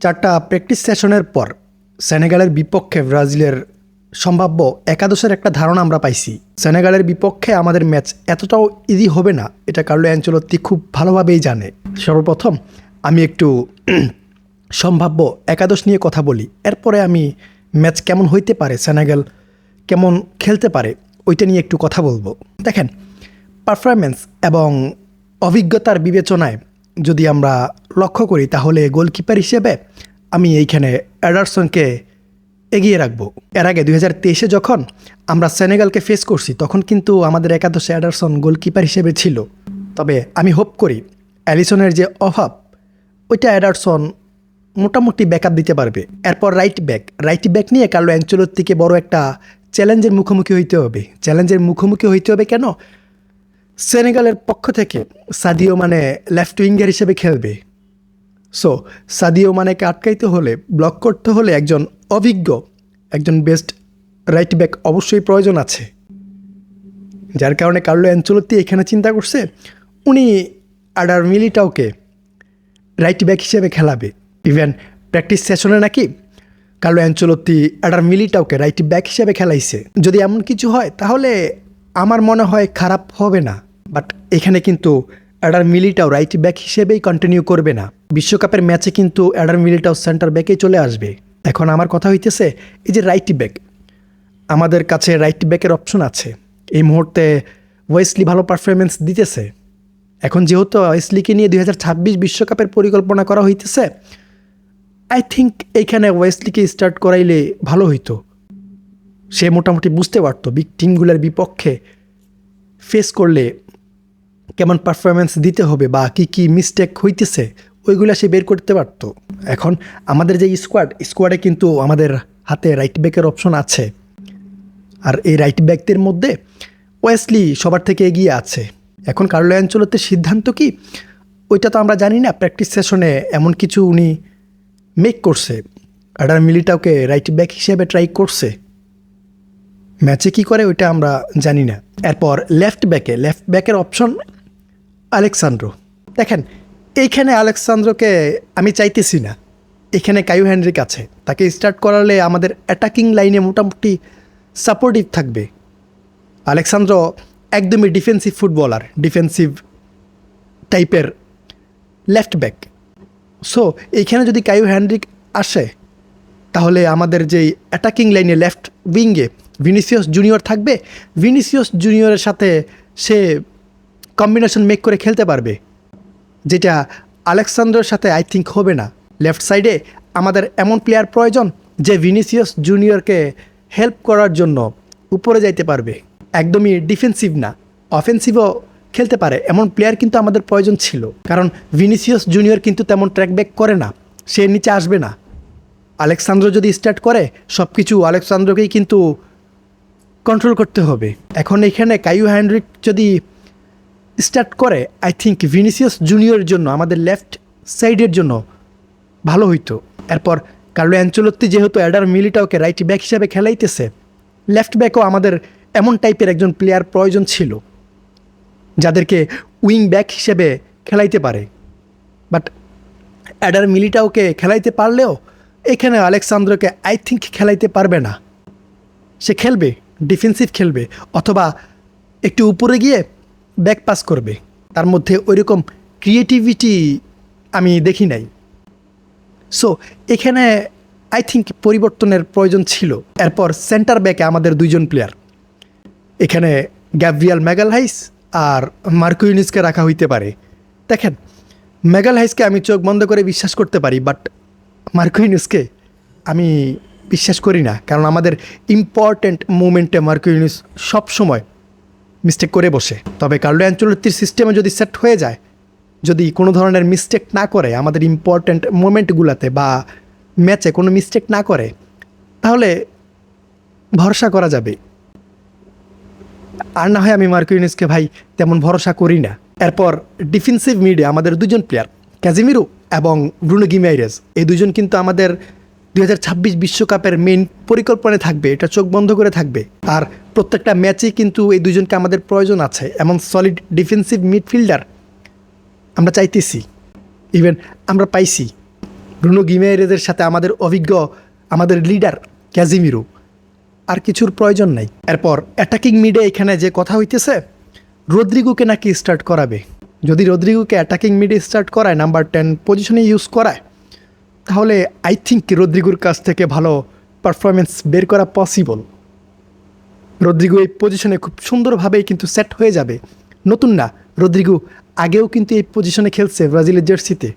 চারটা প্র্যাকটিস সেশনের পর সেনেগালের বিপক্ষে ব্রাজিলের সম্ভাব্য একাদশের একটা ধারণা আমরা পাইছি। সেনেগালের বিপক্ষে আমাদের ম্যাচ এতটাও ইজি হবে না, এটা কার্লো অ্যাঞ্চলত্তি খুব ভালোভাবেই জানে। সর্বপ্রথম আমি একটু সম্ভাব্য একাদশ নিয়ে কথা বলি। এরপরে আমি ম্যাচ কেমন হইতে পারে, সেনেগাল কেমন খেলতে পারে, ওইটা নিয়ে একটু কথা বলব। দেখেন পারফরমেন্স এবং অভিজ্ঞতার বিবেচনায় যদি আমরা লক্ষ্য করি, তাহলে গোলকিপার হিসেবে আমি এইখানে অ্যাডারসনকে এগিয়ে রাখব। এর আগে দুই হাজার তেইশে যখন আমরা সেনেগালকে ফেস করছি, তখন কিন্তু আমাদের একাদশে অ্যাডারসন গোলকিপার হিসেবে ছিল। তবে আমি হোপ করি, অ্যালিসনের যে অভাব, ওইটা অ্যাডারসন মোটামুটি ব্যাকআপ দিতে পারবে। এরপর রাইট ব্যাক রাইট ব্যাক নিয়ে কার্লো থেকে বড় একটা চ্যালেঞ্জের মুখোমুখি হইতে হবে। চ্যালেঞ্জের মুখোমুখি হইতে হবে কেন? সেনেগালের পক্ষ থেকে সাদিও মানে লেফট উইঙ্গার হিসেবে খেলবে। সো সাদিও মানেকে আটকাইতে হলে ব্লক করতে হলে একজন অভিজ্ঞ, একজন বেস্ট রাইট ব্যাক অবশ্যই প্রয়োজন আছে। যার কারণে কার্লো অ্যাঞ্চলত্তি এখানে চিন্তা করছে, উনি আডার মিলিটাওকে রাইট ব্যাক হিসেবে খেলাবে। ইভেন প্র্যাকটিস সেশনে নাকি কার্লো অ্যাঞ্চলত্তি আডার মিলিটাওকে রাইট ব্যাক হিসেবে খেলাইছে। যদি এমন কিছু হয়, তাহলে আমার মনে হয় খারাপ হবে না। বাট এখানে কিন্তু অ্যাডার মিলিটাও রাইট ব্যাক হিসেবেই কন্টিনিউ করবে না। বিশ্বকাপের ম্যাচে কিন্তু অ্যাডার মিলিটাও সেন্টার ব্যাকেই চলে আসবে। এখন আমার কথা হইতেছে, এই যে রাইট ব্যাক আমাদের কাছে রাইট ব্যাকের অপশন আছে। এই মুহূর্তে ওয়েসলি ভালো পারফরমেন্স দিতেছে। এখন যেহেতু ওয়েসলিকে নিয়ে দুই বিশ্বকাপের পরিকল্পনা করা হইতেছে আই থিঙ্ক এইখানে ওয়েসলিকে স্টার্ট করাইলে ভালো হইতো। সে মোটামুটি বুঝতে পারতো বিগ টিমগুলোর বিপক্ষে ফেস করলে কেমন পারফরমেন্স দিতে হবে বা কি কি মিস্টেক হইতেছে, ওইগুলো সে বের করতে পারতো। এখন আমাদের যে স্কোয়াড স্কোয়াডে কিন্তু আমাদের হাতে রাইট ব্যাকের অপশন আছে। আর এই রাইট ব্যাকদের মধ্যে ওয়েসলি সবার থেকে এগিয়ে আছে। এখন কার্লো অ্যাঞ্চলতের সিদ্ধান্ত কি? ওইটা তো আমরা জানি না প্র্যাকটিস সেশনে এমন কিছু উনি মেক করছে। অ্যাডার মিলিটাওকে রাইট ব্যাক হিসেবে ট্রাই করছে। ম্যাচে কি করে ওইটা আমরা জানি না। এরপর লেফট ব্যাকে লেফট ব্যাকের অপশন আলেকসান্ড্রো দেখেন, এইখানে আলেকসান্দ্রকে আমি চাইতেছি না। এখানে কায়ু হ্যান্ড্রিক আছে। তাকে স্টার্ট করালে আমাদের অ্যাটাকিং লাইনে মোটামুটি সাপোর্টিভ থাকবে। আলেকসান্দ্র একদমই ডিফেন্সিভ ফুটবলার ডিফেন্সিভ টাইপের লেফট ব্যাক সো এইখানে যদি কায়ু হ্যান্ড্রিক আসে, তাহলে আমাদের যেই অ্যাটাকিং লাইনে লেফট উইঙ্গে ভিনিসিয়াস জুনিয়র থাকবে। ভিনিসিয়াস জুনিয়রের সাথে সে কম্বিনেশন মেক করে খেলতে পারবে। যেটা আলেকসান্ডারের সাথে আই থিঙ্ক হবে না। লেফট সাইডে আমাদের এমন প্লেয়ার প্রয়োজন যে ভিনিসিয়াস জুনিয়রকে হেল্প করার জন্য উপরে যাইতে পারবে। একদমই ডিফেন্সিভ না। অফেন্সিভও খেলতে পারে। এমন প্লেয়ার কিন্তু আমাদের প্রয়োজন ছিল। কারণ ভিনিসিয়াস জুনিয়র কিন্তু তেমন ট্র্যাক ব্যাক করে না। সে নিচে আসবে না। আলেকসান্দ্র যদি স্টার্ট করে সব কিছু আলেকসান্দ্রকেই কিন্তু কন্ট্রোল করতে হবে। এখন এখানে কাইউ হ্যান্ড্রিক যদি স্টার্ট করে আই থিঙ্ক ভিনিসিয়াস জুনিয়রের জন্য, আমাদের লেফট সাইডের জন্য ভালো হইতো। এরপর কার্লো অ্যাঞ্চলত্তি যেহেতু অ্যাডার মিলিটাওকে রাইট ব্যাক হিসাবে খেলাইতেছে লেফট ব্যাকও আমাদের এমন টাইপের একজন প্লেয়ার প্রয়োজন ছিল, যাদেরকে উইং ব্যাক হিসেবে খেলাইতে পারে। বাট অ্যাডার মিলিটাওকে খেলাইতে পারলেও, এখানে আলেকসান্দ্রকে আই থিঙ্ক খেলাইতে পারবে না। সে খেলবে ডিফেন্সিভ খেলবে, অথবা একটু উপরে গিয়ে ব্যাক পাস করবে। তার মধ্যে ওইরকম ক্রিয়েটিভিটি আমি দেখি নাই। সো এখানে আই থিঙ্ক পরিবর্তনের প্রয়োজন ছিল। এরপর সেন্টার ব্যাকে আমাদের দুইজন প্লেয়ার এখানে গ্যাব্রিয়াল ম্যাগালহাইস আর মার্কুইনিসকে রাখা হইতে পারে। দেখেন ম্যাগালহাইসকে আমি চোখ বন্ধ করে বিশ্বাস করতে পারি বাট মার্কুইনিসকে আমি বিশ্বাস করি না। কারণ আমাদের ইম্পর্ট্যান্ট মুমেন্টে মার্কুইনিস সবসময় মিস্টেক করে বসে। তবে কার্লো অ্যাঞ্চলত্তির সিস্টেমে যদি সেট হয়ে যায়, যদি কোনো ধরনের মিস্টেক না করে, আমাদের ইম্পর্ট্যান্ট মোমেন্টগুলোতে বা ম্যাচে কোনো মিস্টেক না করে, তাহলে ভরসা করা যাবে। আর না হয় আমি মার্কুইনিসকে ভাই তেমন ভরসা করি না। এরপর ডিফেন্সিভ মিডে আমাদের দুজন প্লেয়ার, ক্যাজিমিরু এবং ব্রুনো গিমাইরেস এই দুজন কিন্তু আমাদের দুই বিশ্বকাপের মেইন পরিকল্পনায় থাকবে, এটা চোখ বন্ধ করে থাকবে। আর প্রত্যেকটা ম্যাচেই কিন্তু এই দুজনকে আমাদের প্রয়োজন আছে, এমন সলিড ডিফেন্সিভ মিডফিল্ডার আমরা চাইতেছি। ইভেন আমরা পাইছি। ব্রুনো গিমেরেজের সাথে আমাদের অভিজ্ঞ, আমাদের লিডার ক্যাজিমিরু। আর কিছুর প্রয়োজন নাই। এরপর অ্যাটাকিং মিডে এখানে যে কথা হইতেছে, রদ্রিগুকে নাকি স্টার্ট করাবে। যদি রদ্রিগুকে অ্যাটাকিং মিডে স্টার্ট করায় নাম্বার টেন পজিশনে ইউজ করায় তাহলে আই থিঙ্ক রদ্রিগুর কাছ থেকে ভালো পারফরমেন্স বের করা পসিবল রদ্রিগু এই পজিশনে খুব সুন্দরভাবেই কিন্তু সেট হয়ে যাবে। নতুন না, রদ্রিগু আগেও কিন্তু এই পজিশনে খেলছে ব্রাজিলের জার্সিতে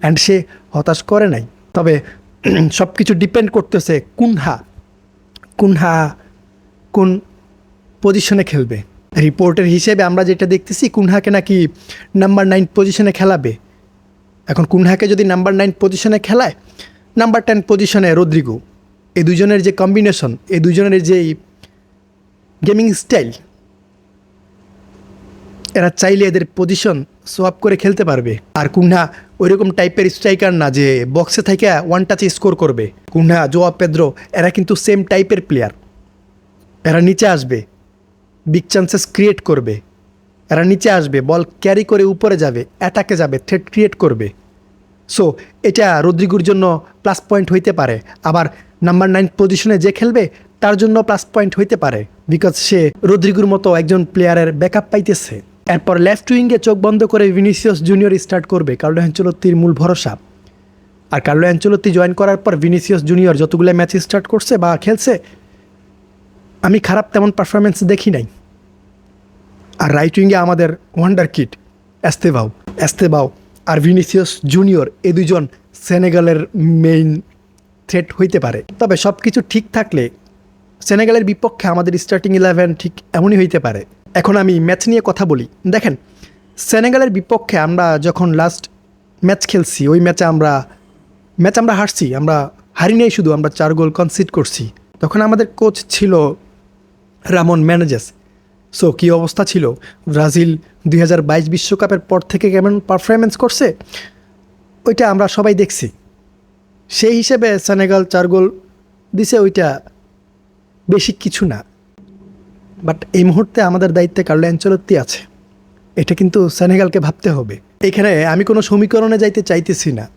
অ্যান্ড সে হতাশ করে নাই। তবে সব কিছু ডিপেন্ড করতেছে কুনহা। কুনহা কোন পজিশনে খেলবে। রিপোর্টের হিসেবে আমরা যেটা দেখতেছি, কুনহাকে নাকি নাম্বার নাইন পজিশনে খেলাবে। এখন কুনহাকে যদি নাম্বার নাইন পজিশনে খেলায়, নাম্বার টেন পজিশনে রদ্রিগু। এই দুজনের যে কম্বিনেশন, এই দুজনের যেই গেমিং স্টাইল, এরা চাইলে এদের পজিশন সোয়াপ করে খেলতে পারবে। আর কুন্হা ওইরকম টাইপের স্ট্রাইকার না যে বক্সে থেকে ওয়ান টাচে স্কোর করবে। কুন্হা জোয়া পেদ্রো, এরা কিন্তু সেম টাইপের প্লেয়ার এরা নিচে আসবে বিগ চান্সেস ক্রিয়েট করবে। এরা নিচে আসবে, বল ক্যারি করে উপরে যাবে, অ্যাটাকে যাবে, থ্রেট ক্রিয়েট করবে। সো, এটা রদ্রিগুর জন্য প্লাস পয়েন্ট হইতে পারে। আবার নাম্বার নাইন পজিশনে যে খেলবে, তার জন্য প্লাস পয়েন্ট হইতে পারে, বিকজ সে রদ্রিগুর মতো একজন প্লেয়ারের ব্যাকআপ পাইতেছে। এরপর লেফট উইঙ্গে চোখ বন্ধ করে ভিনিসিয়াস জুনিয়র স্টার্ট করবে, কার্লো অ্যাঞ্চলত্তির মূল ভরসা। আর কার্লো অ্যাঞ্চলত্তি জয়েন করার পর ভিনিসিয়াস জুনিয়র যতগুলো ম্যাচ স্টার্ট করছে বা খেলছে, আমি খারাপ তেমন পারফরমেন্স দেখি নাই। আর রাইট উইঙ্গে আমাদের ওয়ান্ডার কিড অ্যাস্তেবাও অ্যাস্তেবাও আর ভিনিসিয়াস জুনিয়র এ দুজন সেনেগালের মেইন থ্রেট হইতে পারে। তবে সব কিছু ঠিক থাকলে সেনেগালের বিপক্ষে আমাদের স্টার্টিং ইলেভেন ঠিক এমনই হইতে পারে। এখন আমি ম্যাচ নিয়ে কথা বলি। দেখেন সেনেগালের বিপক্ষে আমরা যখন লাস্ট ম্যাচ খেলছি, ওই ম্যাচে আমরা ম্যাচ আমরা হারছি, আমরা হারি নাই শুধু, আমরা চার গোল কনসিড করছি। তখন আমাদের কোচ ছিল রামন ম্যানেজেস সো কী অবস্থা ছিল? ব্রাজিল দুই বিশ্বকাপের পর থেকে কেমন পারফরমেন্স করছে? ওইটা আমরা সবাই দেখছি। সেই হিসেবে সেনেগাল চার গোল দিছে, ওইটা বেশি কিছু না। বাট এই মুহূর্তে আমাদের দায়িত্বে কার্লো অ্যাঞ্চলত্তি আছে। এটা কিন্তু সেনেগালকে ভাবতে হবে। এখানে আমি কোনো সমীকরণে যাইতে চাইতেছি না।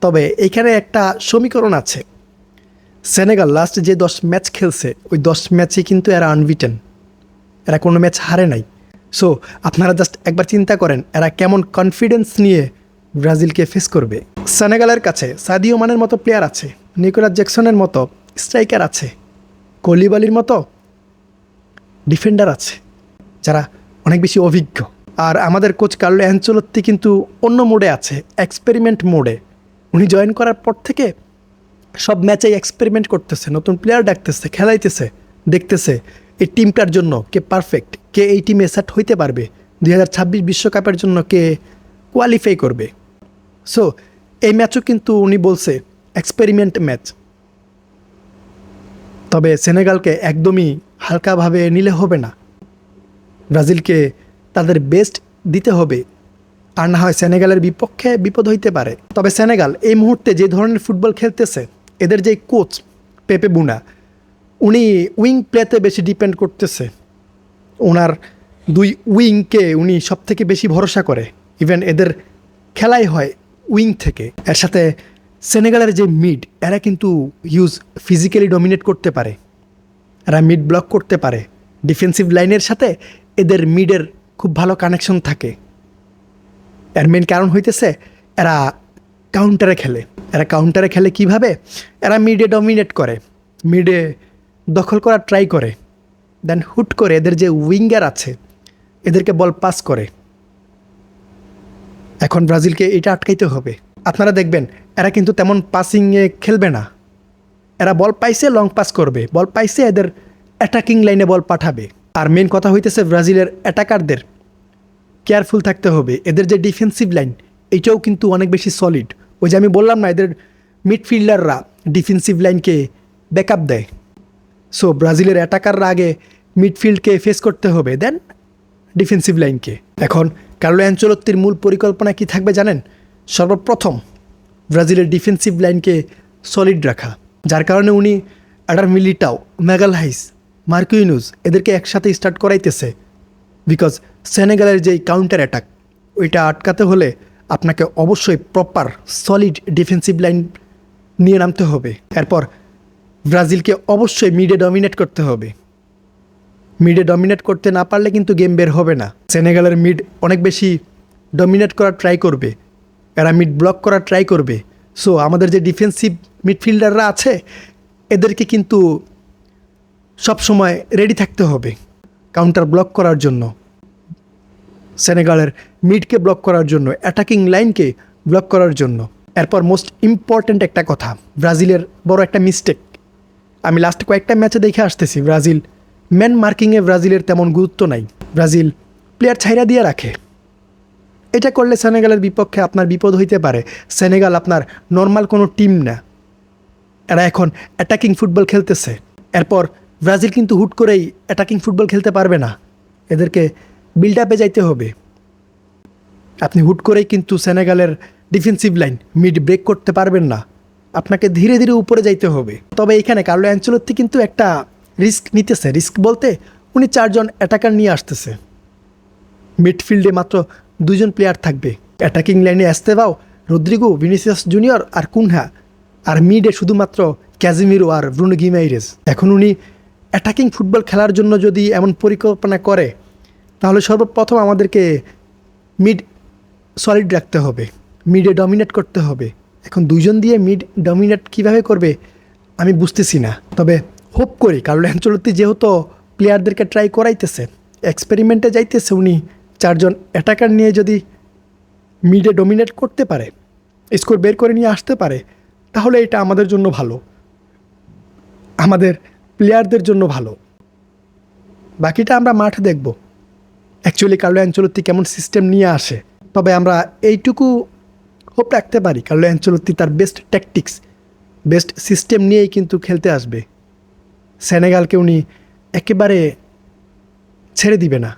তবে এখানে একটা সমীকরণ আছে। সেনেগাল লাস্ট যে দশ ম্যাচ খেলছে, ওই দশ ম্যাচে কিন্তু এরা আনবিটেন এরা কোনো ম্যাচ হারে নাই। সো আপনারা জাস্ট একবার চিন্তা করেন, এরা কেমন কনফিডেন্স নিয়ে ব্রাজিলকে ফেস করবে। সেনেগালের কাছে সাদিও মানের মতো প্লেয়ার আছে, নিকোলাস জ্যাকসনের মতো স্ট্রাইকার আছে, কলিবালির মতো ডিফেন্ডার আছে, যারা অনেক বেশি অভিজ্ঞ। আর আমাদের কোচ কার্লো অ্যাঞ্চলত্তি কিন্তু অন্য মোডে আছে এক্সপেরিমেন্ট মোডে উনি জয়েন করার পর থেকে সব ম্যাচেই এক্সপেরিমেন্ট করতেছে, নতুন প্লেয়ার ডাকতেছে, খেলাইতেছে, দেখতেছে। এই টিমটার জন্য কে পারফেক্ট কে এই টিমে সেট হইতে পারবে, দুই বিশ্বকাপের জন্য কে কোয়ালিফাই করবে। সো এই ম্যাচও কিন্তু উনি বলছে এক্সপেরিমেন্ট ম্যাচ তবে সেনেগালকে একদমই হালকাভাবে নিলে হবে না। ব্রাজিলকে তাদের বেস্ট দিতে হবে, আর না হয় সেনেগালের বিপক্ষে বিপদ হইতে পারে। তবে সেনেগাল এই মুহূর্তে যে ধরনের ফুটবল খেলতেছে, এদের যে কোচ পেপে বুনা উনি উইং প্লেতে বেশি ডিপেন্ড করতেছে। ওনার দুই উইংকে উনি সব থেকে বেশি ভরসা করে। ইভেন এদের খেলাই হয় উইং থেকে। এর সাথে সেনেগালের যে মিড, এরা কিন্তু ইউজ ফিজিক্যালি ডমিনেট করতে পারে। এরা মিড ব্লক করতে পারে। ডিফেন্সিভ লাইনের সাথে এদের মিডের খুব ভালো কানেকশন থাকে। এর মেন কারণ হইতেছে এরা কাউন্টারে খেলে। এরা কাউন্টারে খেলে কীভাবে? এরা মিডে ডমিনেট করে। মিডে দখল করার ট্রাই করে। দেন হুট করে এদের যে উইঙ্গার আছে, এদেরকে বল পাস করে। এখন ব্রাজিলকে এটা আটকাইতে হবে। আপনারা দেখবেন, এরা কিন্তু তেমন পাসিংয়ে খেলবে না। এরা বল পাইছে লং পাস করবে। বল পাইছে, এদের অ্যাটাকিং লাইনে বল পাঠাবে। আর মেন কথা হইতেছে ব্রাজিলের অ্যাটাকারদের কেয়ারফুল থাকতে হবে। এদের যে ডিফেন্সিভ লাইন এটাও কিন্তু অনেক বেশি সলিড ওই যে আমি বললাম না, এদের মিডফিল্ডাররা ডিফেন্সিভ লাইনকে ব্যাকআপ দেয়। সো ব্রাজিলের অ্যাটাকাররা আগে মিডফিল্ডকে ফেস করতে হবে দেন ডিফেন্সিভ লাইনকে এখন কার্লো অ্যাঞ্চলত্তির মূল পরিকল্পনা কি থাকবে জানেন? সর্বপ্রথম ব্রাজিলের ডিফেন্সিভ লাইনকে সলিড রাখা। যার কারণে উনি অ্যাডার মিলিটাও ম্যাগাল হাইস মার্কুইনুস এদেরকে একসাথে স্টার্ট করাইতেছে। বিকজ সেনেগালের যেই কাউন্টার অ্যাটাক ওইটা আটকাতে হলে আপনাকে অবশ্যই প্রপার সলিড ডিফেন্সিভ লাইন নিয়ে নামতে হবে। এরপর ব্রাজিলকে অবশ্যই মিডে ডমিনেট করতে হবে। মিডে ডমিনেট করতে না পারলে কিন্তু গেম বের হবে না। সেনেগালের মিড অনেক বেশি ডমিনেট করার ট্রাই করবে। এরা মিড ব্লক করার ট্রাই করবে। সো, আমাদের যে ডিফেন্সিভ মিডফিল্ডাররা আছে, এদেরকে কিন্তু সবসময় রেডি থাকতে হবে কাউন্টার ব্লক করার জন্য। সেনেগালের মিডকে ব্লক করার জন্য, অ্যাটাকিং লাইনকে ব্লক করার জন্য। এরপর মোস্ট ইম্পর্ট্যান্ট একটা কথা, ব্রাজিলের বড় একটা মিস্টেক আমি লাস্ট কয়েকটা ম্যাচে দেখে আসতেছি ব্রাজিল। ম্যান মার্কিংয়ে ব্রাজিলের তেমন গুরুত্ব নাই। ব্রাজিল প্লেয়ার ছাইরা দিয়ে রাখে। এটা করলে সেনেগালের বিপক্ষে আপনার বিপদ হইতে পারে। সেনেগাল আপনার নর্মাল কোনো টিম না। এরা এখন অ্যাটাকিং ফুটবল খেলতেছে। এরপর ব্রাজিল কিন্তু হুট করেই অ্যাটাকিং ফুটবল খেলতে পারবে না। এদেরকে বিল্ড আপে যাইতে হবে। আপনি হুট করেই কিন্তু সেনেগালের ডিফেন্সিভ লাইন মিড ব্রেক করতে পারবেন না। আপনাকে ধীরে ধীরে উপরে যাইতে হবে। তবে এখানে কার্লো অ্যাঞ্চলত্তি কিন্তু একটা রিস্ক নিতেছে। রিস্ক বলতে উনি চারজন অ্যাটাকার নিয়ে আসতেছে। মিডফিল্ডে মাত্র দুজন প্লেয়ার থাকবে। অ্যাটাকিং লাইনে এস্তেবাও, রদ্রিগো, ভিনিসিয়াস জুনিয়র আর কুনহা। আর মিডে শুধুমাত্র ক্যাজিমিরো আর ব্রুনো গিমাইরেস এখন উনি অ্যাটাকিং ফুটবল খেলার জন্য যদি এমন পরিকল্পনা করে, তাহলে সর্বপ্রথম আমাদেরকে মিড সলিড রাখতে হবে। মিডে ডমিনেট করতে হবে। এখন দুইজন দিয়ে মিড ডমিনেট কীভাবে করবে, আমি বুঝতেছি না। তবে হোপ করি, কারণ অ্যাঞ্চলতি যেহেতু প্লেয়ারদেরকে ট্রাই করাইতেছে এক্সপেরিমেন্টে যাইতেছে, উনি চারজন অ্যাটাকার নিয়ে যদি মিডে ডমিনেট করতে পারে স্কোর বের করে নিয়ে আসতে পারে, তাহলে এটা আমাদের জন্য ভালো। আমাদের প্লেয়ারদের জন্য ভালো। বাকিটা আমরা মাঠে দেখব। অ্যাকচুয়ালি কার্লো অ্যাঞ্চলত্তি কেমন সিস্টেম নিয়ে আসে। তবে আমরা এইটুকু হোপ রাখতে পারি, কারণ অ্যাঞ্চলত্তি তার বেস্ট ট্যাকটিক্স বেস্ট সিস্টেম নিয়েই কিন্তু খেলতে আসবে। সেনেগালকে উনি একেবারে ছেড়ে দিবে না।